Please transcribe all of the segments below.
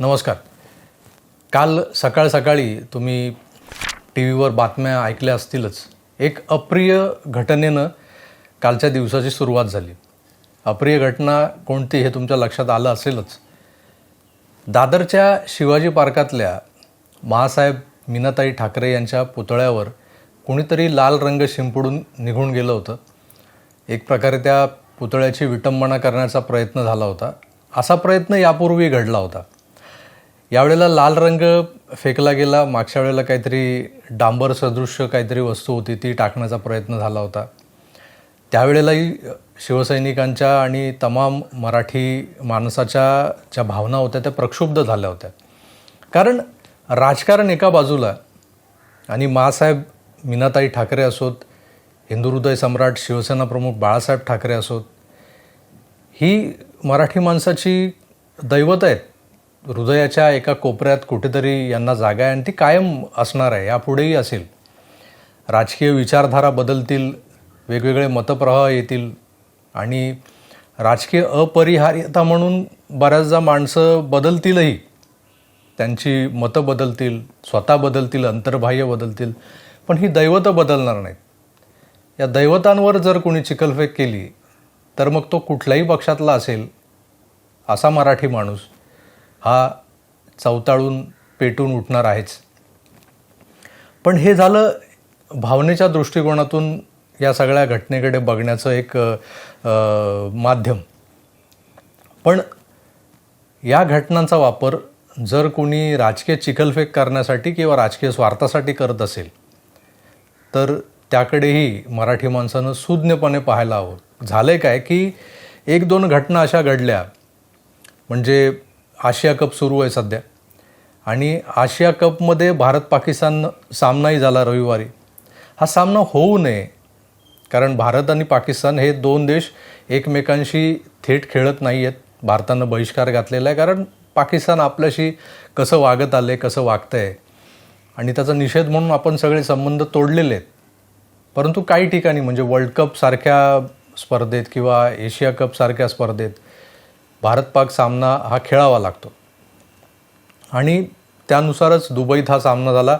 नमस्कार. काल सकाळ सकाळी तुम्ही टी व्हीवर बातम्या ऐकल्या असतीलच. एक अप्रिय घटनेनं कालच्या दिवसाची सुरुवात झाली. अप्रिय घटना कोणती हे तुमच्या लक्षात आलं असेलच. दादरच्या शिवाजी पार्कातल्या महासाहेब मीनाताई ठाकरे यांच्या पुतळ्यावर कोणीतरी लाल रंग शिंपडून निघून गेलं होतं. एक प्रकारे त्या पुतळ्याची विटंबना करण्याचा प्रयत्न झाला होता. असा प्रयत्न यापूर्वी घडला होता. यावेळेला लाल रंग फेकला गेला. मागच्या वेळेला काहीतरी डांबर सदृश्य काहीतरी वस्तू होती ती टाकण्याचा प्रयत्न झाला होता. त्यावेळेलाही शिवसैनिकांच्या आणि तमाम मराठी माणसाच्या ज्या भावना होत्या त्या प्रक्षुब्ध झाल्या होत्या. कारण राजकारण एका बाजूला आणि मासाहेब मीनाताई ठाकरे असोत हिंदू हृदय सम्राट शिवसेना प्रमुख बाळासाहेब ठाकरे असोत ही मराठी माणसाची दैवत आहेत. हृदयाच्या एका कोपऱ्यात कुठेतरी यांना जागा आहे आणि ती कायम असणार आहे यापुढेही असेल. राजकीय विचारधारा बदलतील वेगवेगळे मतप्रवाह येतील आणि राजकीय अपरिहार्यता म्हणून बऱ्याचदा माणसं बदलतीलही. त्यांची मतं बदलतील स्वतः बदलतील अंतर्बाह्य बदलतील पण ही दैवतं बदलणार नाहीत. या दैवतांवर जर कोणी चिखलफेक केली तर मग तो कुठल्याही पक्षातला असेल असा मराठी माणूस. हा चवताळून पेटून उठणार आहेच. पण हे झालं भावनेच्या दृष्टिकोनातून या सगळ्या घटनेकडे बघण्याचं एक माध्यम. पण या घटनांचा वापर जर कोणी राजकीय चिखलफेक करण्यासाठी किंवा राजकीय स्वार्थासाठी करत असेल तर त्याकडेही मराठी माणसानं सुज्ञपणे पाहायला हवं. झालं आहे काय की एक दोन घटना अशा घडल्या म्हणजे आशिया कप सुरू आहे सध्या. आणि आशिया कपमध्ये भारत पाकिस्तान सामनाही झाला रविवारी. हा सामना होऊ नये कारण भारत आणि पाकिस्तान हे दोन देश एकमेकांशी थेट खेळत नाही आहेत भारतानं बहिष्कार घातलेला आहे कारण पाकिस्तान आपल्याशी कसं वागत आलं आहे कसं वागतं आहे आणि त्याचा निषेध म्हणून आपण सगळे संबंध तोडलेले आहेत. परंतु काही ठिकाणी म्हणजे वर्ल्ड कपसारख्या स्पर्धेत किंवा एशिया कपसारख्या स्पर्धेत भारत पाक सामना हा खेळावा लागतो. आणि त्यानुसारच दुबईत हा सामना झाला.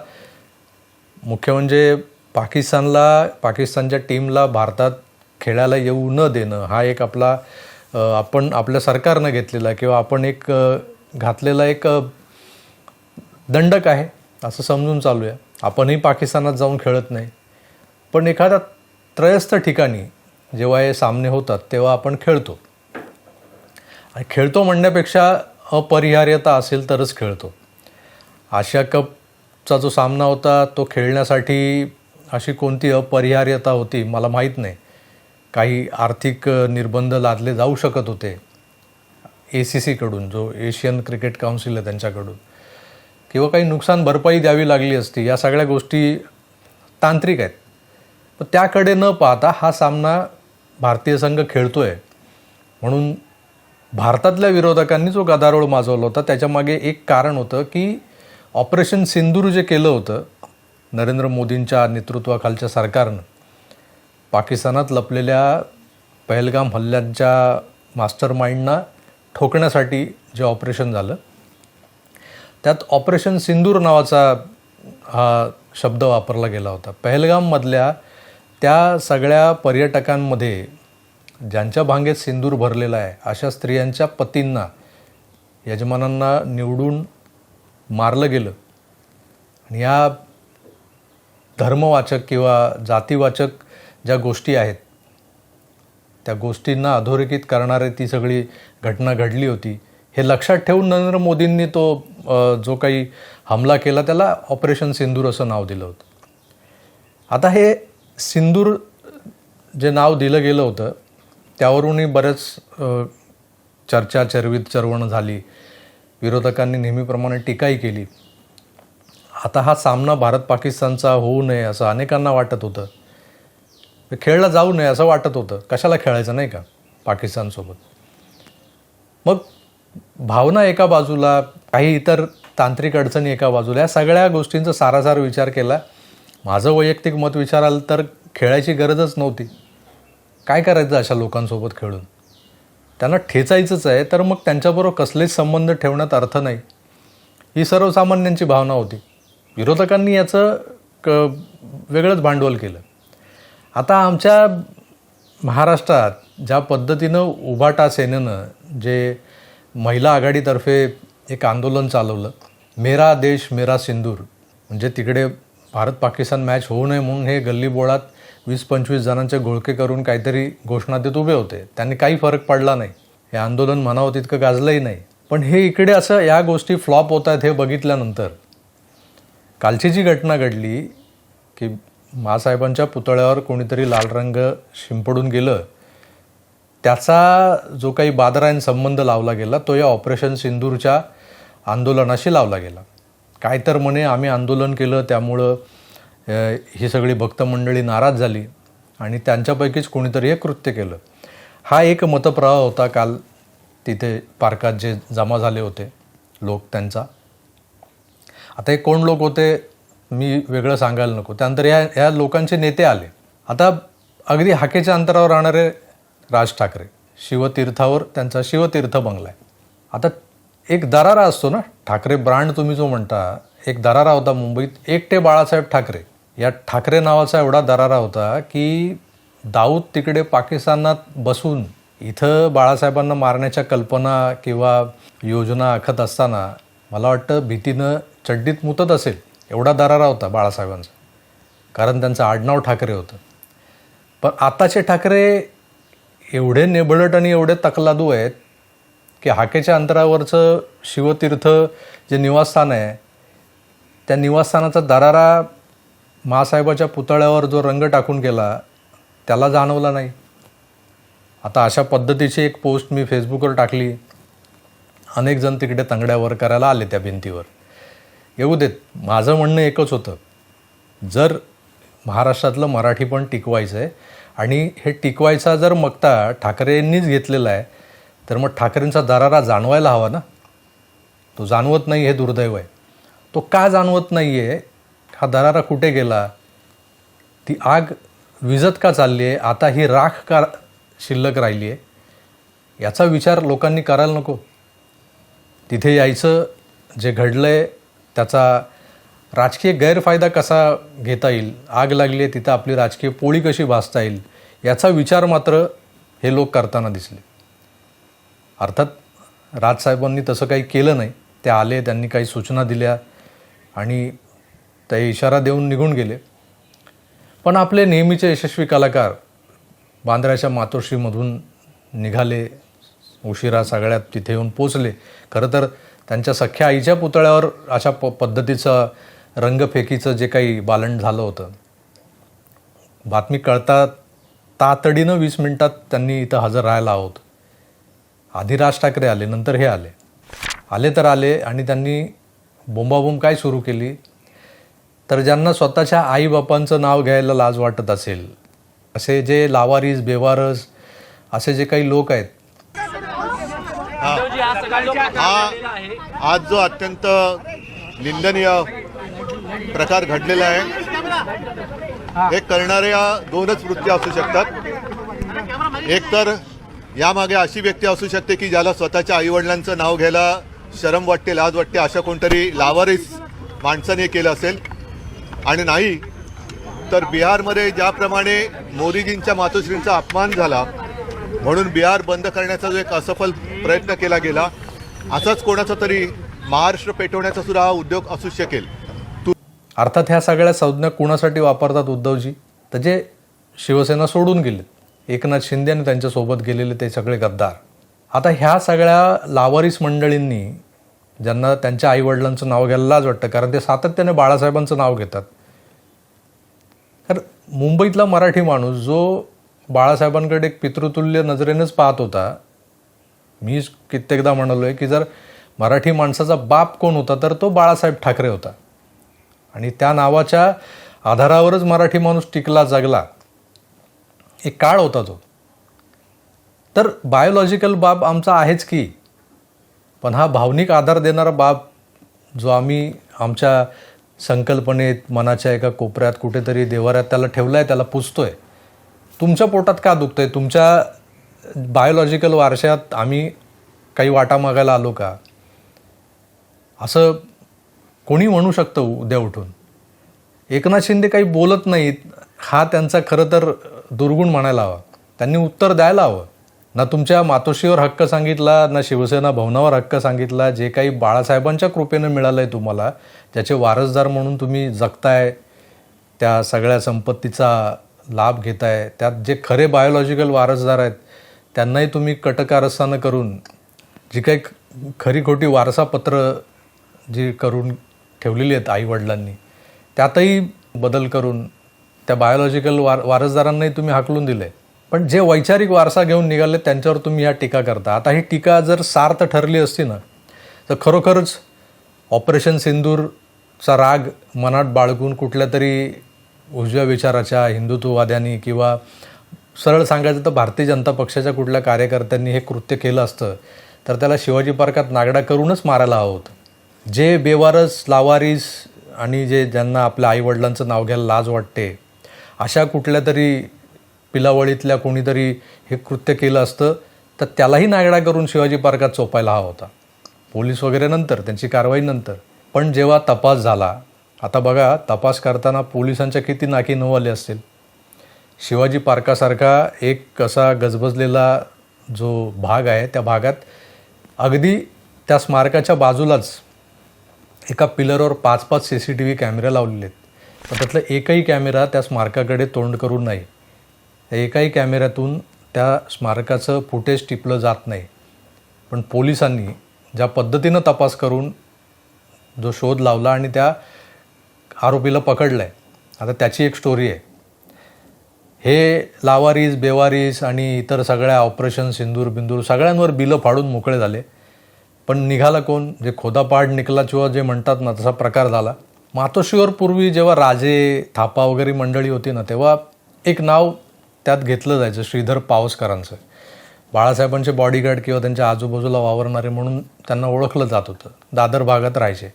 मुख्य म्हणजे पाकिस्तानला पाकिस्तानच्या टीमला भारतात खेळायला येऊ न देणं हा एक आपला आपण आपल्या सरकारनं घेतलेला किंवा आपण एक घातलेला एक दंडक आहे असं समजून चालूया. आपणही पाकिस्तानात जाऊन खेळत नाही. पण एखाद्या त्रयस्थ ठिकाणी जेव्हा हे सामने होतात तेव्हा आपण खेळतो. खेळतो म्हणण्यापेक्षा अपरिहार्यता असेल तरच खेळतो. आशिया कपचा जो सामना होता तो खेळण्यासाठी अशी कोणती अपरिहार्यता होती मला माहीत नाही. काही आर्थिक निर्बंध लादले जाऊ शकत होते. ए सी सीकडून जो एशियन क्रिकेट काउन्सिल आहे त्यांच्याकडून. किंवा काही नुकसान भरपाई द्यावी लागली असती या सगळ्या गोष्टी तांत्रिक आहेत. पण त्याकडे न पाहता हा सामना भारतीय संघ खेळतो आहे म्हणून भारतातल्या विरोधकांनी जो गदारोळ माजवला होता त्याच्यामागे एक कारण होतं की ऑपरेशन सिंदूर जे केलं होतं नरेंद्र मोदींच्या नेतृत्वाखालच्या सरकारनं पाकिस्तानात लपलेल्या पहलगाम हल्ल्यांच्या मास्टर माइंडना ठोकण्यासाठी जे ऑपरेशन झालं त्यात ऑपरेशन सिंदूर नावाचा हा शब्द वापरला गेला होता. पहलगाममधल्या त्या सगळ्या पर्यटकांमध्ये ज्यांच्या भांगेत सिंदूर भरलेला आहे अशा स्त्रियांच्या पतींना यजमानांना निवडून मारलं गेलं. आणि या धर्मवाचक किंवा जातीवाचक ज्या गोष्टी आहेत त्या गोष्टींना अधोरेखित करणारी ती सगळी घटना घडली होती. हे लक्षात ठेवून नरेंद्र मोदींनी तो जो काही हमला केला त्याला ऑपरेशन सिंदूर असं नाव दिलं होतं. आता हे सिंदूर जे नाव दिलं गेलं होतं त्यावरूनही बरेच चर्चा चरवीत चरवण झाली. विरोधकांनी नेहमीप्रमाणे टीकाही केली. आता हा सामना भारत पाकिस्तानचा होऊ नये असं अनेकांना वाटत होतं. खेळला जाऊ नये असं वाटत होतं. कशाला खेळायचं नाही का? पाकिस्तानसोबत मग भावना एका बाजूला काही इतर तांत्रिक अडचणी एका बाजूला या सगळ्या गोष्टींचा सारासार विचार केला. माझं वैयक्तिक मत विचाराल तर खेळायची गरजच नव्हती. काय करायचं अशा लोकांसोबत खेळून? त्यांना ठेचायचंच आहे तर मग त्यांच्याबरोबर कसलेच संबंध ठेवण्यात अर्थ नाही. ही सर्वसामान्यांची भावना होती. विरोधकांनी याचं क वेगळंच भांडवल केलं. आता आमच्या महाराष्ट्रात ज्या पद्धतीनं उभाटा सेनेनं जे महिला आघाडीतर्फे एक आंदोलन चालवलं मेरा देश मेरा सिंदूर म्हणजे तिकडे भारत पाकिस्तान मॅच होऊ नये म्हणून हे गल्लीबोळात वीस पंचवीस जणांचे घोळके करून काहीतरी घोषणा देत उभे होते. त्यांनी काही फरक पडला नाही. हे आंदोलन म्हणावं तितकं गाजलंही नाही. पण हे इकडे असं या गोष्टी फ्लॉप होत आहेत हे बघितल्यानंतर कालची जी घटना घडली की मासाहेबांच्या पुतळ्यावर कोणीतरी लाल रंग शिंपडून गेलं त्याचा जो काही बादरायन संबंध लावला गेला तो या ऑपरेशन सिंदूरच्या आंदोलनाशी लावला गेला. काय तर म्हणे आम्ही आंदोलन केलं त्यामुळं ही सगळी भक्त मंडळी नाराज झाली आणि त्यांच्यापैकीच कोणीतरी हे कृत्य केलं. हा एक मतप्रवाह होता काल तिथे पार्कात जे जमा झाले होते लोक त्यांचा. आता हे कोण लोक होते मी वेगळं सांगायला नको. त्यानंतर या या लोकांचे नेते आले. आता अगदी हाकेच्या अंतरावर राहणारे राज ठाकरे शिवतीर्थावर त्यांचा शिवतीर्थ बंगला आहे आता एक दरारा असतो ना ठाकरे ब्रांड तुम्ही जो म्हणता एक दरारा होता मुंबईत एकटे बाळासाहेब ठाकरे. या ठाकरे नावाचा एवढा दरारा होता की दाऊद तिकडे पाकिस्तानात बसून इथं बाळासाहेबांना मारण्याच्या कल्पना किंवा योजना आखत असताना मला वाटतं भीतीनं चड्डीत मुतत असेल. एवढा दरारा होता बाळासाहेबांचा. कारण त्यांचं आडनाव ठाकरे होतं. पण आताचे ठाकरे एवढे नेबळट आणि एवढे तकलादू आहेत की हाकेच्या अंतरावरचं शिवतीर्थ जे निवासस्थान आहे त्या निवासस्थानाचा दरारा माँसाहेबाच्या पुतळ्यावर जो रंग टाकून गेला त्याला जाणवला नाही. आता अशा पद्धतीची एक पोस्ट मी फेसबुकवर टाकली. अनेक जण तिकडे तंगड्यावर करायला आले त्या भिंतीवर. येऊ देत माझं म्हणणं एकच होतं. जर महाराष्ट्रातलं मराठी पण टिकवायचं आहे आणि हे टिकवायचा जर मक्ता ठाकरेंनीच घेतलेला आहे तर मग ठाकरेंचा दरारा जाणवायला हवा ना? तो जाणवत नाही हे दुर्दैव आहे. तो का जाणवत नाही आहे हा दरारा कुठे गेला? ती आग विजत का चालली आहे? आता ही राख का शिल्लक राहिली आहे? याचा विचार लोकांनी करायला नको. तिथे यायचं जे घडलं आहे त्याचा राजकीय गैरफायदा कसा घेता येईल? आग लागली आहे तिथं आपली राजकीय पोळी कशी भासता येईल? याचा विचार मात्र हे लोक करताना दिसले. अर्थात राजसाहेबांनी तसं काही केलं नाही. ते आले त्यांनी काही सूचना दिल्या आणि ते इशारा देऊन निघून गेले. पण आपले नेहमीचे यशस्वी कलाकार बांद्र्याच्या मातोश्रीमधून निघाले उशिरा सगळ्यात तिथे येऊन पोचले. खरं तर त्यांच्या सख्या आईच्या पुतळ्यावर अशा प पद्धतीचं रंगफेकीचं जे काही बालण झालं होतं. बातमी कळता तातडीनं वीस मिनिटात त्यांनी इथं हजर राहायला आहोत आधी राज ठाकरे आले नंतर हे आले. आले तर आले आणि त्यांनी बोंबाबोंब काय सुरू केली? तर ज्यांना स्वतःच्या आईबापांचं नाव घ्यायला लाज वाटत असेल असे जे लावारीस बेवारस असे जे काही लोक आहेत. हा. आज जो अत्यंत निंदनीय प्रकार घडलेला आहे हे करणाऱ्या दोनच वृत्ती असू शकतात. एक तर यामागे अशी व्यक्ती असू शकते की ज्याला स्वतःच्या आईवडिलांचं नाव घ्यायला शरम वाटते लाज वाटते अशा कोणतरी लावारीस माणसाने केलं असेल. आणि नाही तर बिहारमध्ये ज्याप्रमाणे मोदीजींच्या मातोश्रींचा अपमान झाला म्हणून बिहार बंद करण्याचा जो एक असफल प्रयत्न केला गेला असाच कोणाचा तरी महाराष्ट्र पेटवण्याचा सुद्धा हा उद्योग असू शकेल. तू अर्थात ह्या सगळ्या संज्ञा कुणासाठी वापरतात उद्धवजी? तर जे शिवसेना सोडून गेले एकनाथ शिंदे आणि त्यांच्यासोबत गेलेले ते सगळे गद्दार. आता ह्या सगळ्या लावारीस मंडळींनी ज्यांना त्यांच्या आईवडिलांचं नाव घ्यायलाच वाटतं कारण ते सातत्याने बाळासाहेबांचं नाव घेतात तर मुंबईतला मराठी माणूस जो बाळासाहेबांकडे एक पितृतुल्य नजरेनेच पाहत होता मी कित्येकदा म्हणालो आहे की जर मराठी माणसाचा बाप कोण होता तर तो बाळासाहेब ठाकरे होता. आणि त्या नावाच्या आधारावरच मराठी माणूस टिकला जगला. एक काळ होता तो. तर बायोलॉजिकल बाब आमचा आहेच की पण हा भावनिक आधार देणारा बाब जो आम्ही आमच्या संकल्पनेत मनाच्या एका कोपऱ्यात कुठेतरी देवाऱ्यात त्याला ठेवलं आहे त्याला पुजतोय तुमच्या पोटात का दुखतंय? तुमच्या बायोलॉजिकल वारशात आम्ही काही वाटा मागायला आलो का? असं कोणी म्हणू शकतं उद्या उठून? एकनाथ शिंदे काही बोलत नाहीत. हा त्यांचा खरं तर दुर्गुण म्हणायला हवा. त्यांनी उत्तर द्यायला हवं. ना तुमच्या मातोश्रीवर हक्क सांगितला ना शिवसेना भवनावर हक्क सांगितला जे काही बाळासाहेबांच्या कृपेनं मिळालं आहे तुम्हाला ज्याचे वारसदार म्हणून तुम्ही जगताय त्या सगळ्या संपत्तीचा लाभ घेताय त्यात जे खरे बायोलॉजिकल वारसदार आहेत त्यांनाही तुम्ही कटकारस्थानं करून जी काही खरी खोटी वारसापत्र जी करून ठेवलेली आहेत आईवडिलांनी त्यातही बदल करून त्या बायोलॉजिकल वार वारसदारांनाही तुम्ही हाकलून दिले पण जे वैचारिक वारसा घेऊन निघाले त्यांच्यावर तुम्ही या टीका करता. आता ही टीका जर सार्थ ठरली असती ना तर खरोखरच ऑपरेशन सिंदूरचा राग मनात बाळगून कुठल्या तरी उजव्या विचाराच्या हिंदुत्ववाद्यांनी किंवा सरळ सांगायचं तर भारतीय जनता पक्षाच्या कुठल्या कार्यकर्त्यांनी हे कृत्य केलं असतं तर त्याला शिवाजी पार्कात नागडा करूनच मारायला हवं होतं. जे बेवारस लावारीस आणि जे ज्यांना आपल्या आईवडिलांचं नाव घ्यायला लाज वाटते अशा कुठल्या तरी पिलावळीतल्या कोणीतरी हे कृत्य केलं असतं तर त्यालाही नागडा करून शिवाजी पार्कात चोपायला हवा होता. पोलीस वगैरे नंतर त्यांची कारवाई नंतर. पण जेव्हा तपास झाला आता बघा तपास करताना पोलिसांच्या किती नाकी आले असतील. शिवाजी पार्कासारखा एक असा गजबजलेला जो भाग आहे त्या भागात अगदी त्या स्मारकाच्या बाजूलाच एका पिलरवर पाच पाच सी सी टी व्ही कॅमेरे लावलेले आहेत. पण त्यातला एकही कॅमेरा त्या स्मारकाकडे तोंड करून नाही. एकाही कॅमेऱ्यातून त्या स्मारकाचं फुटेज टिपलं जात नाही. पण पोलिसांनी ज्या पद्धतीनं तपास करून जो शोध लावला आणि त्या आरोपीला पकडलं आहे आता त्याची एक स्टोरी आहे. हे लावारीस बेवारीस आणि इतर सगळ्या ऑपरेशन सिंदूर बिंदूर सगळ्यांवर बिलं फाडून मोकळे झाले. पण निघाला कोण? जे खोदापाड निकला किंवा जे म्हणतात ना तसा प्रकार झाला. मातोश्रीवर पूर्वी जेव्हा राजे थापा वगैरे मंडळी होती ना तेव्हा एक नाव त्यात घेतलं जायचं श्रीधर पावसकरांचं. बाळासाहेबांचे बॉडीगार्ड किंवा त्यांच्या आजूबाजूला वावरणारे म्हणून त्यांना ओळखलं जात होतं. दादर भागात राहायचे.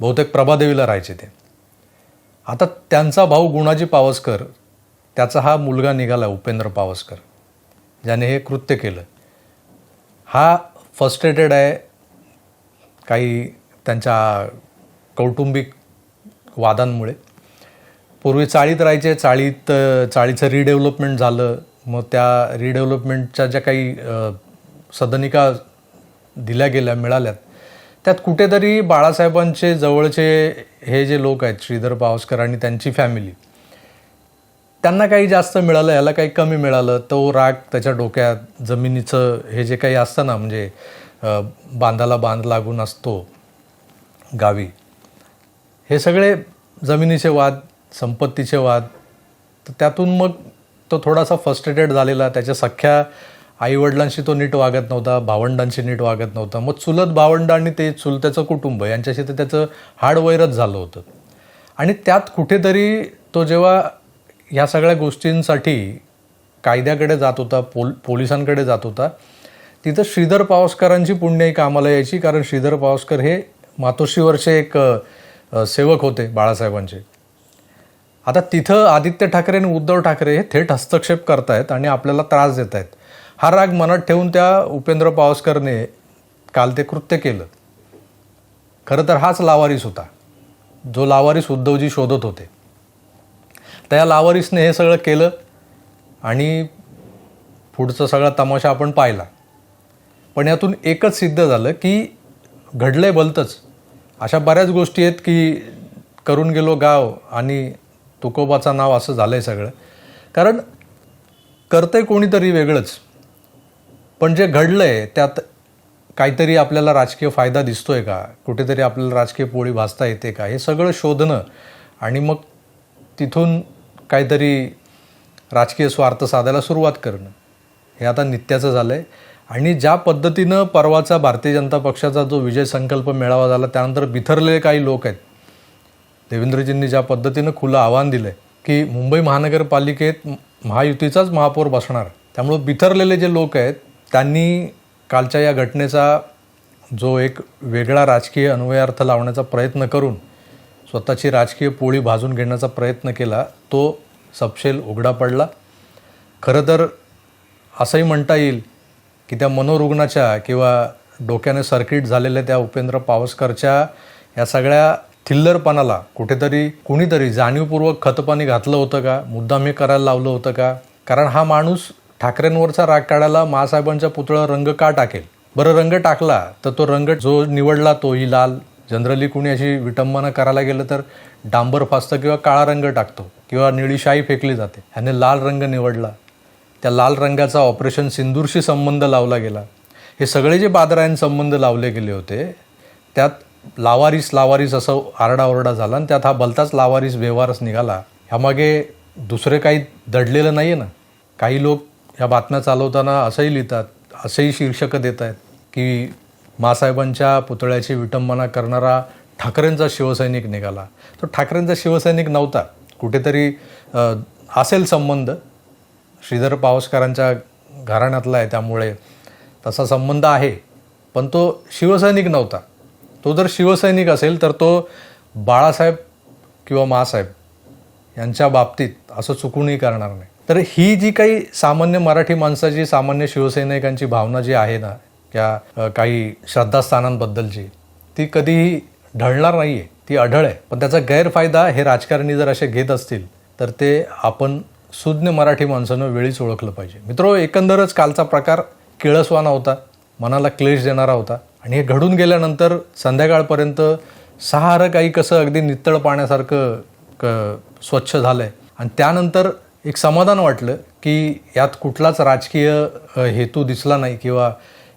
बहुतेक प्रभादेवीला राहायचे ते. आता त्यांचा भाऊ गुणाजी पावसकर त्याचा हा मुलगा निघाला उपेंद्र पावसकर ज्याने हे कृत्य केलं. हा फस्टेटेड आहे काही त्यांच्या कौटुंबिक वादांमुळे. पूर्वी चाळीत राहायचे चाळीत चाळीचं रिडेव्हलपमेंट झालं. मग त्या रिडेव्हलपमेंटच्या ज्या काही सदनिका दिल्या गेल्या मिळाल्यात त्यात कुठेतरी बाळासाहेबांचे जवळचे हे जे लोक आहेत श्रीधर पावसकर आणि त्यांची फॅमिली त्यांना काही जास्त मिळालं याला काही कमी मिळालं. तो राग त्याच्या डोक्यात जमिनीचं हे जे काही असतं ना म्हणजे बांधाला बांध लागून असतो गावी हे सगळे जमिनीचे वाद संपत्तीचे वाद तर त्यातून मग तो थोडासा फस्ट्रेटेड झालेला. त्याच्या सख्या आईवडिलांशी तो नीट वागत नव्हता भावंडांशी नीट वागत नव्हता. मग चुलत भावंड आणि ते चुलत्याचं कुटुंब यांच्याशी तर त्याचं हाडवैरच झालं होतं. आणि त्यात कुठेतरी तो जेव्हा ह्या सगळ्या गोष्टींसाठी कायद्याकडे जात होता पोल पोलिसांकडे जात होता तिथं श्रीधर पावसकरांची पुण्याई कामाला यायची कारण श्रीधर पावसकर हे मातोश्रीवरचे एक सेवक होते बाळासाहेबांचे. आता तिथं आदित्य ठाकरे आणि उद्धव ठाकरे हे थेट हस्तक्षेप करतायत आणि आपल्याला त्रास देत आहेत हा राग मनात ठेवून त्या उपेंद्र पावसकरने काल ते कृत्य केलं. खरं तर हाच लावारीस होता. जो लावारीस उद्धवजी शोधत होते. त्या लावारीसने हे सगळं केलं आणि पुढचा सगळा तमाशा आपण पाहिला. पण यातून एकच सिद्ध झालं की घडलंय भलतंच अशा बऱ्याच गोष्टी आहेत की करून गेलो गाव आणि तुकोबाचं नाव असं झालं आहे सगळं. कारण करते कोणीतरी वेगळंच. पण जे घडलं आहे त्यात काहीतरी आपल्याला राजकीय फायदा दिसतोय का? कुठेतरी आपल्याला राजकीय पोळी भाजता येते का? हे सगळं शोधणं आणि मग तिथून काहीतरी राजकीय स्वार्थ साधायला सुरुवात करणं. हे आता नित्याचं झालं आहे आणि ज्या पद्धतीनं परवाचा भारतीय जनता पक्षाचा जो विजय संकल्प मेळावा झाला त्यानंतर बिथरलेले काही लोक आहेत देवेंद्रजींनी ज्या पद्धतीनं खुलं आव्हान दिलं आहे की मुंबई महानगरपालिकेत महायुतीचाच महापौर बसणार. त्यामुळं बिथरलेले जे लोक आहेत त्यांनी कालच्या या घटनेचा जो एक वेगळा राजकीय अन्वयार्थ लावण्याचा प्रयत्न करून स्वतःची राजकीय पोळी भाजून घेण्याचा प्रयत्न केला तो सपशेल उघडा पडला. खरं तर असंही म्हणता येईल की त्या मनोरुग्णाच्या किंवा डोक्याने सर्किट झालेल्या त्या उपेंद्र पावसकरच्या या सगळ्या थिल्लरपणाला कुठेतरी कुणीतरी जाणीवपूर्वक खतपाणी घातलं होतं का? मुद्दाम हे करायला लावलं होतं का? कारण हा माणूस ठाकरेंवरचा राग काढायला मासाहेबांच्या पुतळा रंग का टाकेल? बरं रंग टाकला तर तो रंग जो निवडला तोही लाल. जनरली कुणी अशी विटंबना करायला गेलं तर डांबर फासतं किंवा काळा रंग टाकतो किंवा निळी शाई फेकली जाते. ह्याने लाल रंग निवडला. त्या लाल रंगाचा ऑपरेशन सिंदूरशी संबंध लावला गेला. हे सगळे जे बादरायन संबंध लावले गेले होते त्यात लावारीस लावारीस असं आरडाओरडा झाला आणि त्यात हा भलताच लावारीस व्यवहारच निघाला. ह्यामागे दुसरे काही दडलेलं नाही आहे ना. काही लोक ह्या बातम्या चालवताना असंही लिहितात असंही शीर्षकं देत आहेत की मासाहेबांच्या पुतळ्याची विटंबना करणारा ठाकरेंचा शिवसैनिक निघाला. तो ठाकरेंचा शिवसैनिक नव्हता. कुठेतरी असेल संबंध. श्रीधर पावसकरांच्या घराण्यातला आहे त्यामुळे तसा संबंध आहे. पण तो शिवसैनिक नव्हता. तो जर शिवसैनिक असेल तर तो बाळासाहेब किंवा मासाहेब यांच्या बाबतीत असं चुकूनही करणार नाही. तर ही जी काही सामान्य मराठी माणसाची सामान्य शिवसैनिकांची भावना जी आहे ना त्या काही श्रद्धास्थानांबद्दलची ती कधीही ढळणार नाही आहे ती अढळ आहे. पण त्याचा गैरफायदा हे राजकारणी जर असे घेत असतील तर ते आपण सुज्ञ मराठी माणसानं वेळीच ओळखलं पाहिजे. मित्रो एकंदरच कालचा प्रकार किळसवाना होता. मनाला क्लेश देणारा होता. आणि हे घडून गेल्यानंतर संध्याकाळपर्यंत सहारं काही कसं अगदी नितळ पाण्यासारखं क स्वच्छ झालं आहे आणि त्यानंतर एक समाधान वाटलं की यात कुठलाच राजकीय हेतू दिसला नाही किंवा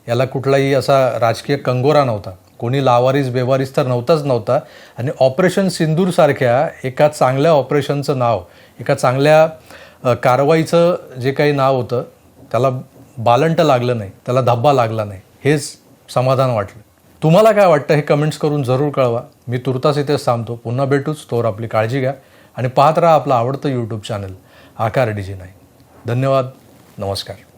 याला कुठलाही असा राजकीय कंगोरा नव्हता. कोणी लावारीस बेवारीस तर नव्हताच नव्हता. आणि ऑपरेशन सिंदूरसारख्या एका चांगल्या ऑपरेशनचं नाव एका चांगल्या कारवाईचं जे काही नाव होतं त्याला बालंट लागलं नाही त्याला धब्बा लागला नाही. हेच समाधान वाटलं. तुम्हाला काय वाटतं हे कमेंट्स करून जरूर कळवा. मी तुर्तास इथेच थांबतो. पुन्हा भेटूच. तोवर आपली काळजी घ्या. आणि पाहत राहा आपलं आवडतं यूट्यूब चॅनल आकार डीजी नाही धन्यवाद. नमस्कार.